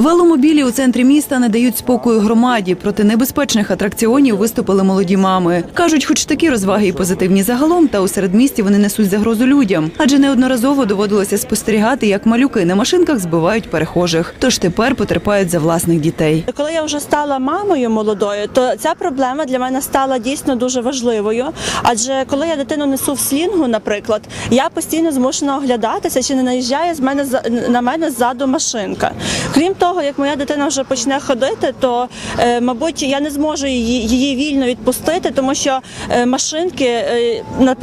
Веломобілі у центрі міста не дають спокою громаді. Проти небезпечних атракціонів виступили молоді мами. Кажуть, хоч такі розваги і позитивні загалом, та у середмісті вони несуть загрозу людям. Адже неодноразово доводилося спостерігати, як малюки на машинках збивають перехожих. Тож тепер потерпають за власних дітей. Коли я вже стала мамою молодою, то ця проблема для мене стала дійсно дуже важливою. Адже коли я дитину несу в слінгу, наприклад, я постійно змушена оглядатися, чи не наїжджає з мене на мене ззаду машинка. Крім того, як моя дитина вже почне ходити, то е, мабуть я не зможу її, її вільно відпустити, тому що е, машинки е, на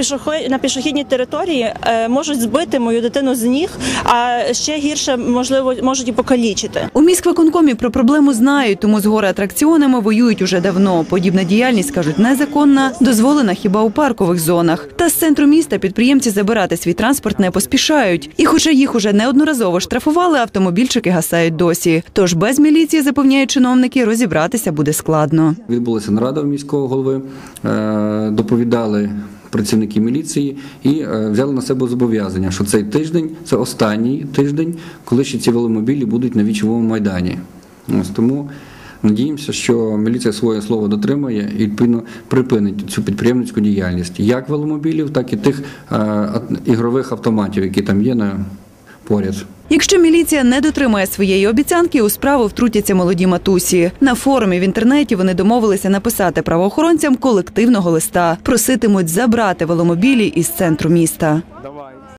на пішохідній території можуть збити мою дитину з ніг, а ще гірше можливо можуть і покалічити. У міськвиконкомі про проблему знають, тому з гори атракціонами воюють уже давно. Подібна діяльність кажуть незаконна, дозволена хіба у паркових зонах. Та з центру міста підприємці забирати свій транспорт не поспішають. І, хоча їх уже неодноразово штрафували, автомобільчики гасають досі. Тож без міліції запевняють чиновники, розібратися буде складно. Відбулася нарада в міського голови, е, доповідали працівники міліції і е, взяли на себе зобов'язання, що цей тиждень це останній тиждень, коли ще ці веломобілі будуть на вічовому майдані. Ось тому надіємося, що міліція своє слово дотримає і відповідно припинить цю підприємницьку діяльність як веломобілів, так і тих е, ігрових автоматів, які там є на поряд. Якщо міліція не дотримає своєї обіцянки, у справу втрутяться молоді матусі. На форумі в інтернеті вони домовилися написати правоохоронцям колективного листа. Проситимуть забрати веломобілі із центру міста.